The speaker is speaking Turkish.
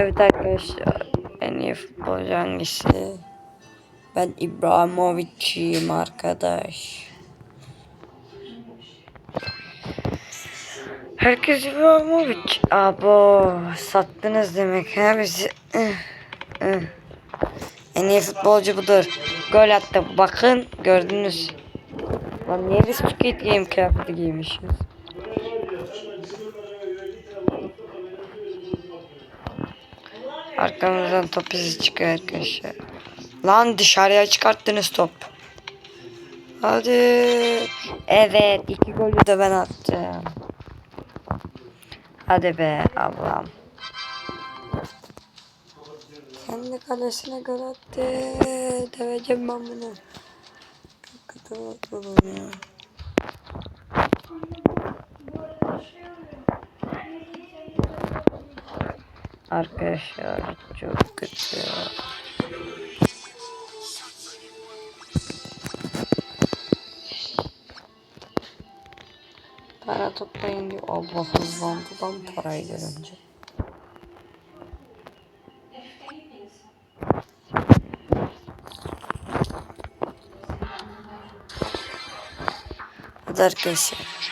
Evet arkadaşlar en iyi futbolcu hangisi? Ben İbrahimovic'iyim arkadaş. Herkes İbrahimovic. Abo sattınız demek ha bizi. En iyi futbolcu budur. Gol attı. Bakın gördünüz. Lan niye biz Squid Game kıyafeti giymişiz? Arkamızdan top izi çıkıyor arkadaşlar. Lan dışarıya çıkarttınız top. Hadi. Evet iki golü de ben attım. Hadi be Allah'ım. Kendi kalesine gol attı. Döveceğim ben bunu. Kötü ya. Arkadaşlar çok kötü. Para toplayın diyor. Allah hızlandı lan parayı görünce. Hadi arkadaşlar.